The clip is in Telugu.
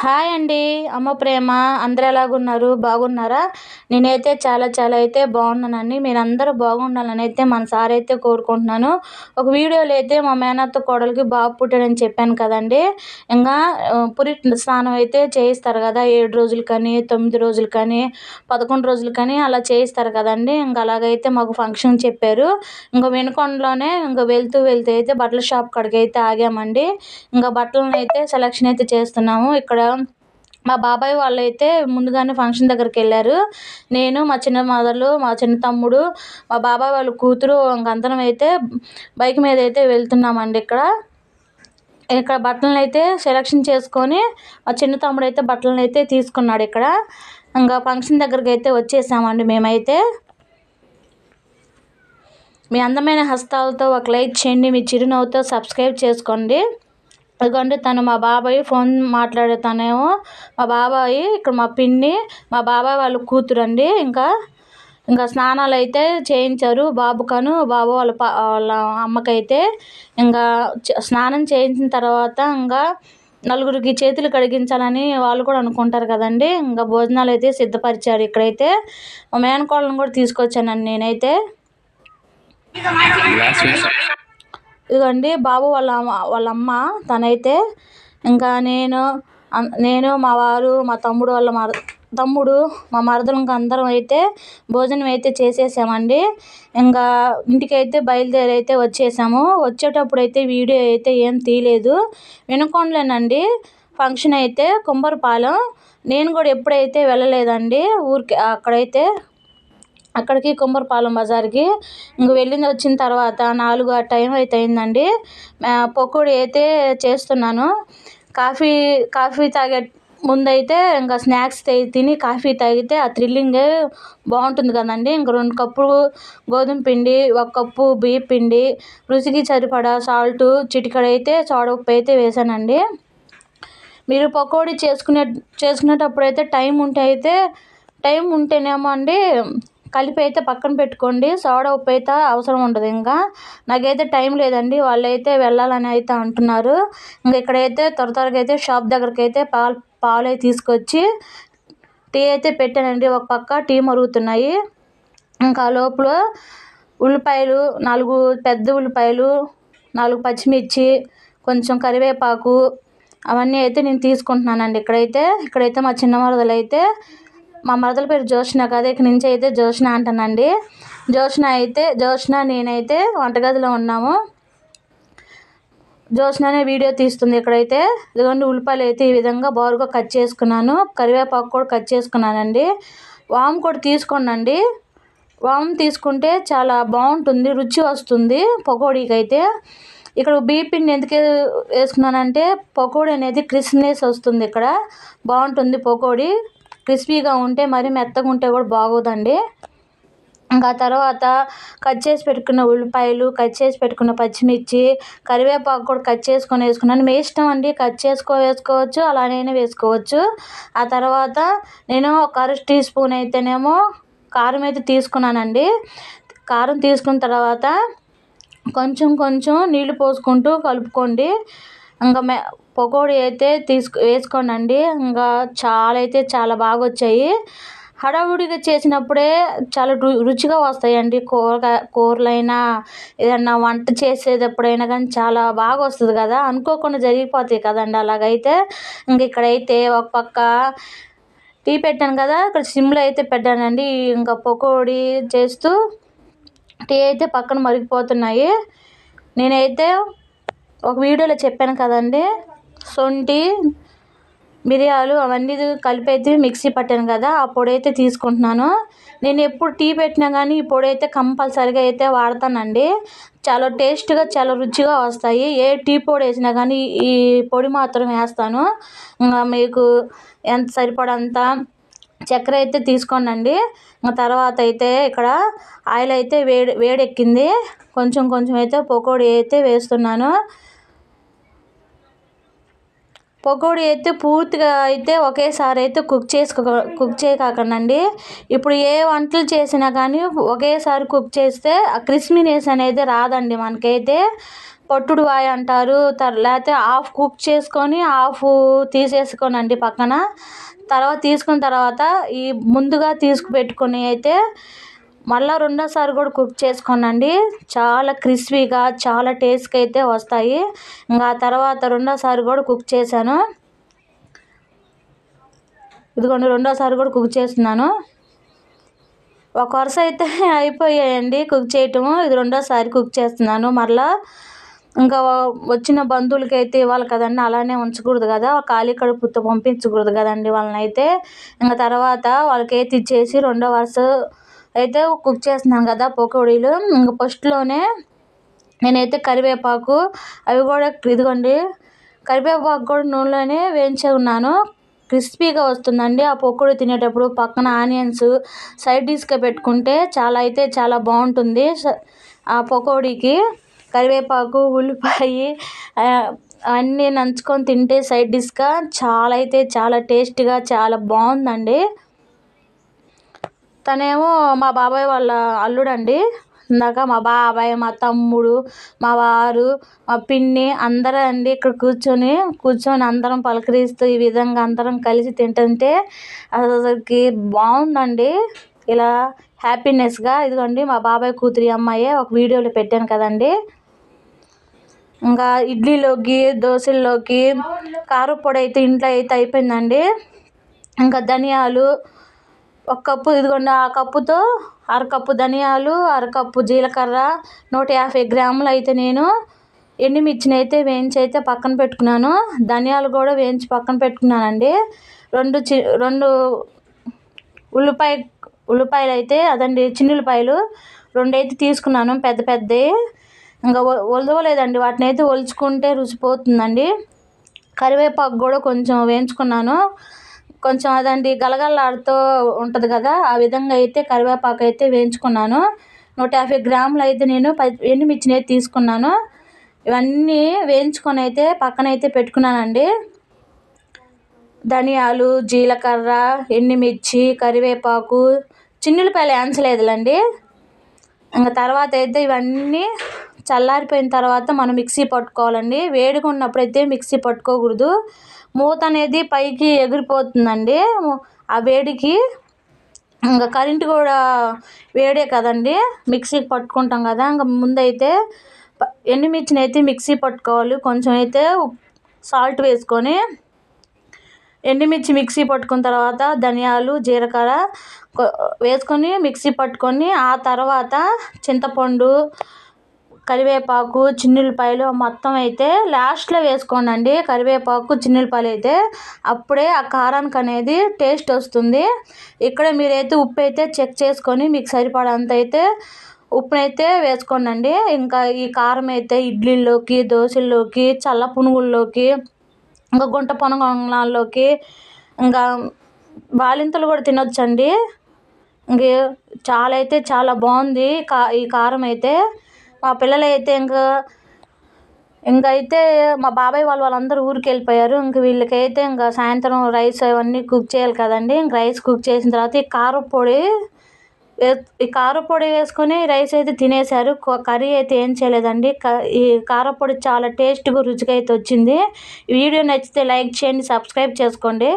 హాయ్ అండి. అమ్మ ప్రేమ అందరూ ఎలాగున్నారు? బాగున్నారా? నేనైతే చాలా చాలా అయితే బాగున్నానండి. మీరందరూ బాగుండాలని అయితే మన సార్ అయితే కోరుకుంటున్నాను. ఒక వీడియోలో అయితే మా మేనత్త కోడలికి బాబు పుట్టాడని చెప్పాను కదండి. ఇంకా పురి స్నానం అయితే చేయిస్తారు కదా. ఏడు రోజులు కానీ తొమ్మిది రోజులు కానీ పదకొండు రోజులు కానీ అలా చేయిస్తారు కదండి. ఇంకా అలాగైతే మాకు ఫంక్షన్ చెప్పారు. ఇంకా వెనుకొండలోనే ఇంకా వెళ్తూ వెళ్తూ అయితే బట్టల షాప్ కాడికి అయితే ఆగామండి. ఇంకా బట్టలను అయితే సెలక్షన్ అయితే చేస్తున్నాము. ఇక్కడ మా బాబాయ్ వాళ్ళు అయితే ముందుగానే ఫంక్షన్ దగ్గరికి వెళ్ళారు. నేను మా చిన్న మదర్లు మా చిన్న తమ్ముడు మా బాబాయ్ వాళ్ళ కూతురు ఇంకందరం అయితే బైక్ మీద అయితే వెళ్తున్నామండి ఇక్కడ. ఇక్కడ బట్టలను అయితే సెలెక్షన్ చేసుకొని మా చిన్న తమ్ముడు అయితే బట్టలను అయితే తీసుకున్నాడు ఇక్కడ. ఇంకా ఫంక్షన్ దగ్గరికి అయితే వచ్చేసామండి మేమైతే. మీ అందమైన హస్తాలతో ఒక లైక్ చేయండి మీ చిరునవ్వుతో సబ్స్క్రైబ్ చేసుకోండి. ఎందుకంటే తను మా బాబాయ్ ఫోన్ మాట్లాడే తనేమో మా బాబాయ్ ఇక్కడ మా పిన్ని మా బాబాయ్ వాళ్ళ కూతురు అండి ఇంకా ఇంకా స్నానాలు అయితే చేయించారు బాబుకను బాబు వాళ్ళ పా వాళ్ళ అమ్మకైతే. ఇంకా స్నానం చేయించిన తర్వాత ఇంకా నలుగురికి చేతులు కడిగించాలని వాళ్ళు కూడా అనుకుంటారు కదండి. ఇంకా భోజనాలు అయితే సిద్ధపరిచారు ఇక్కడైతే. మేనకోళ్ళను కూడా తీసుకొచ్చానండి నేనైతే. ఇదిగోండి బాబు వాళ్ళ వాళ్ళ అమ్మ తనైతే ఇంకా నేను నేను మా వారు మా తమ్ముడు వాళ్ళ మర తమ్ముడు మా మరదలు ఇంకా అందరం అయితే భోజనం అయితే చేసేసామండి. ఇంకా ఇంటికైతే బయలుదేరి అయితే వచ్చేసాము. వచ్చేటప్పుడు అయితే వీడియో అయితే ఏం తీయలేదు. వినుకొండలేనండి. ఫంక్షన్ అయితే కుంబరపాలెం నేను కూడా ఎప్పుడైతే వెళ్ళలేదండి ఊరికి అక్కడైతే అక్కడికి కుమ్మరపాలెం బజార్కి ఇంక వెళ్ళింది వచ్చిన తర్వాత నాలుగు ఆ టైం అయితే అయిందండి పకోడీ అయితే చేస్తున్నాను. కాఫీ కాఫీ తాగే ముందైతే ఇంకా స్నాక్స్ తిని కాఫీ తాగితే ఆ థ్రిల్లింగే బాగుంటుంది కదండి. ఇంక రెండు కప్పులు గోధుమ పిండి ఒక కప్పు బియ్య పిండి రుచికి సరిపడా సాల్ట్ చిటికడైతే సోడా ఉప్పు అయితే వేసానండి. మీరు పకోడీ చేసుకునే చేసుకునేటప్పుడు అయితే టైం ఉంటే అయితే టైం ఉంటేనేమో అండి కలిపి అయితే పక్కన పెట్టుకోండి. సోడా ఉప్పు అయితే అవసరం ఉండదు. ఇంకా నాకైతే టైం లేదండి. వాళ్ళు అయితే వెళ్ళాలని అయితే అంటున్నారు. ఇంకా ఇక్కడైతే త్వర త్వరగా అయితే షాప్ దగ్గరికి అయితే పాలు పాలు అయితే తీసుకొచ్చి టీ అయితే పెట్టానండి. ఒక పక్క టీ మరుగుతున్నాయి. ఇంకా లోపల ఉల్లిపాయలు నాలుగు పెద్ద ఉల్లిపాయలు నాలుగు పచ్చిమిర్చి కొంచెం కరివేపాకు అవన్నీ అయితే నేను తీసుకుంటున్నానండి. ఇక్కడైతే ఇక్కడైతే మా చిన్న మరదలు అయితే మా మరదల పేరు జోష్న కదా ఇక నుంచి అయితే జోష్న అంటానండి. జోష్న అయితే జోష్న నేనైతే వంటగదిలో ఉన్నాము. జోష్ననే వీడియో తీస్తుంది ఇక్కడైతే. ఇదిగోండి ఉల్లిపాయలు అయితే ఈ విధంగా బారుగా కట్ చేసుకున్నాను. కరివేపాకు కూడా కట్ చేసుకున్నానండి. వాము కూడా తీసుకోండి వాము తీసుకుంటే చాలా బాగుంటుంది రుచి వస్తుంది పకోడీకి అయితే ఇక్కడ బీపిండి ఎందుకు వేసుకున్నానంటే పకోడీ అనేది క్రిస్మస్ వస్తుంది ఇక్కడ. బాగుంటుంది పకోడీ. క్రిస్పీగా ఉంటే మరీ మెత్తగా ఉంటే కూడా బాగోదండి. ఇంకా తర్వాత కట్ చేసి పెట్టుకున్న ఉల్లిపాయలు కట్ చేసి పెట్టుకున్న పచ్చిమిర్చి కరివేపాకు కూడా కట్ చేసుకొని వేసుకున్నాను. మీ ఇష్టం అండి కట్ చేసుకో వేసుకోవచ్చు అలానే వేసుకోవచ్చు. ఆ తర్వాత నేను ఒక అర టీ స్పూన్ అయితేనేమో కారం అయితే తీసుకున్నానండి. కారం తీసుకున్న తర్వాత కొంచెం కొంచెం నీళ్ళు పోసుకుంటూ కలుపుకోండి. ఇంకా మే పకోడీ అయితే తీసుకు వేసుకోనండి. ఇంకా చాలా అయితే చాలా బాగా వచ్చాయి హడావుడిగా చేసినప్పుడే చాలా రు రుచిగా వస్తాయండి. కూరగాయ కూరలైనా ఏదన్నా వంట చేసేటప్పుడైనా కానీ చాలా బాగా వస్తుంది కదా. అనుకోకుండా జరిగిపోతాయి కదండి అలాగైతే. ఇంక ఇక్కడైతే ఒక పక్క టీ పెట్టాను కదా. ఇక్కడ సిమ్లో అయితే పెట్టానండి. ఇంకా పకోడీ చేస్తూ టీ అయితే పక్కన మరిగిపోతున్నాయి. నేనైతే ఒక వీడియోలో చెప్పాను కదండి. సొంటి మిరియాలు అవన్నీ కలిపి అయితే మిక్సీ పట్టాను కదా ఆ పొడి అయితే తీసుకుంటున్నాను. నేను ఎప్పుడు టీ పెట్టినా కానీ ఈ పొడి అయితే కంపల్సరీగా అయితే వాడతానండి. చాలా టేస్ట్గా చాలా రుచిగా వస్తాయి. ఏ టీ పొడి వేసినా కానీ ఈ పొడి మాత్రం వేస్తాను. ఇంకా మీకు ఎంత సరిపడంత చక్కెర అయితే తీసుకోనండి తర్వాత అయితే ఇక్కడ ఆయిల్ అయితే వేడి వేడెక్కింది. కొంచెం కొంచెం అయితే పకోడీ అయితే వేస్తున్నాను. పకోడీ అయితే పూర్తిగా అయితే ఒకేసారి అయితే కుక్ చేసుకో కుక్ చేయకండి ఇప్పుడు ఏ వంటలు చేసినా కానీ ఒకేసారి కుక్ చేస్తే ఆ క్రిస్పీనెస్ అనేది రాదండి మనకైతే. పట్టుడు వాయి అంటారు లేకపోతే హాఫ్ కుక్ చేసుకొని హాఫ్ తీసేసుకోనండి పక్కన. తర్వాత తీసుకున్న తర్వాత ఈ ముందుగా తీసుకు పెట్టుకుని అయితే మళ్ళీ రెండోసారి కూడా కుక్ చేసుకోనండి. చాలా క్రిస్పీగా చాలా టేస్ట్గా అయితే వస్తాయి ఇంకా తర్వాత రెండోసారి కూడా కుక్ చేశాను. ఇదిగోండి రెండోసారి కూడా కుక్ చేస్తున్నాను. ఒక వరుస అయితే అయిపోయాయండి కుక్ చేయటము. ఇది రెండోసారి కుక్ చేస్తున్నాను. మళ్ళీ ఇంకా వచ్చిన బంధువులకైతే ఇవ్వాలి కదండి అలానే ఉంచకూడదు కదా ఖాళీ కడుపుతో పంపించకూడదు కదండి వాళ్ళని అయితే ఇంకా తర్వాత వాళ్ళకి అయితే ఇచ్చేసి రెండో వరుస అయితే కుక్ చేస్తున్నాను కదా పకోడీలు. ఇంకా ఫస్ట్లోనే నేనైతే కరివేపాకు అవి కూడా ఇదిగోండి కరివేపాకు కూడా నూనెలోనే వేయించే ఉన్నాను. క్రిస్పీగా వస్తుందండి ఆ పకోడీ తినేటప్పుడు. పక్కన ఆనియన్స్ సైడ్ డిష్గా పెట్టుకుంటే చాలా అయితే చాలా బాగుంటుంది ఆ పకోడీకి. కరివేపాకు ఉల్లిపాయ అన్నీ నంచుకొని తింటే సైడ్ డిష్గా చాలా అయితే చాలా టేస్ట్గా చాలా బాగుందండి. తనేమో మా బాబాయ్ వాళ్ళ అల్లుడండి. ఇందాక మా బాబాయ్ మా తమ్ముడు మా వారు మా పిన్ని అందరూ అండి ఇక్కడ కూర్చొని కూర్చొని అందరం పలకరిస్తూ ఈ విధంగా అందరం కలిసి తింటుంటే అసలుకి బాగుందండి. ఇలా హ్యాపీనెస్గా ఇదిగోండి మా బాబాయ్ కూతురి అమ్మాయి ఒక వీడియోలో పెట్టాను కదండి. ఇంకా ఇడ్లీలోకి దోశల్లోకి కారపొడి అయితే ఇంట్లో అయితే అయిపోయిందండి. ఇంకా ధనియాలు ఒక కప్పు ఇదిగోండి ఆ కప్పుతో అరకప్పు ధనియాలు అరకప్పు జీలకర్ర నూట యాభై గ్రాములు అయితే నేను ఎండుమిర్చిని అయితే వేయించి అయితే పక్కన పెట్టుకున్నాను. ధనియాలు కూడా వేయించి పక్కన పెట్టుకున్నానండి. రెండు చి రెండు ఉల్లిపాయ ఉల్లిపాయలు అయితే అదండి చిన్నులపాయలు రెండు అయితే తీసుకున్నాను పెద్ద పెద్దవి ఇంకా ఒలవలేదండి. వాటిని అయితే ఒలుచుకుంటే రుచిపోతుందండి కరివేపాకు కూడా కొంచెం వేయించుకున్నాను. కొంచెం అదండి గలగలాడుతూ ఉంటుంది కదా ఆ విధంగా అయితే కరివేపాకు అయితే వేయించుకున్నాను. నూట యాభై గ్రాములు అయితే నేను ఎండుమిర్చిని అయితే తీసుకున్నాను. ఇవన్నీ వేయించుకొని అయితే పక్కన అయితే పెట్టుకున్నానండి. ధనియాలు జీలకర్ర ఎండుమిర్చి కరివేపాకు చిన్నులపాయలు వేయించలేదులండి. ఇంకా తర్వాత అయితే ఇవన్నీ చల్లారిపోయిన తర్వాత మనం మిక్సీ పట్టుకోవాలండి. వేడిగా ఉన్నప్పుడు అయితే మిక్సీ పట్టుకోకూడదు. మూత అనేది పైకి ఎగిరిపోతుందండి. ఆ వేడికి ఇంకా కరెంట్ కూడా వేడే కదండి. మిక్సీకి పట్టుకుంటాం కదా. ఇంకా ముందైతే ఎండుమిర్చిని అయితే మిక్సీ పట్టుకోవాలి. కొంచెం అయితే సాల్ట్ వేసుకొని ఎండుమిర్చి మిక్సీ పట్టుకున్న తర్వాత ధనియాలు జీలకర్ర వేసుకొని మిక్సీ పట్టుకొని ఆ తర్వాత చింతపండు కరివేపాకు చిన్నులపాయలు మొత్తం అయితే లాస్ట్లో వేసుకోండి కరివేపాకు చిన్నులపాయలు అయితే అప్పుడే ఆ కారానికి అనేది టేస్ట్ వస్తుంది. ఇక్కడ మీరైతే ఉప్పు అయితే చెక్ చేసుకొని మీకు సరిపడంత అయితే ఉప్పునైతే వేసుకోండి ఇంకా ఈ కారం అయితే ఇడ్లీల్లోకి దోశల్లోకి చల్ల పునుగుల్లోకి ఇంకా గుంట పొంగనాల్లోకి ఇంకా బాలింతలు కూడా తినొచ్చండి. ఇంక చాలా అయితే చాలా బాగుంది. కా ఈ కారం అయితే మా పిల్లలు అయితే ఇంకా ఇంకైతే అయితే మా బాబాయ్ వాళ్ళు వాళ్ళందరూ ఊరికి వెళ్ళిపోయారు. ఇంక వీళ్ళకైతే ఇంకా సాయంత్రం రైస్ అవన్నీ కుక్ చేయాలి కదండి. ఇంక రైస్ కుక్ చేసిన తర్వాత ఈ కారపొడి ఈ కారపొడి వేసుకొని రైస్ అయితే తినేశారు. కర్రీ అయితే ఏం చేయలేదండి. ఈ కారపొడి చాలా టేస్ట్గా రుచిగా అయితే వచ్చింది. వీడియో నచ్చితే లైక్ చేయండి సబ్స్క్రైబ్ చేసుకోండి.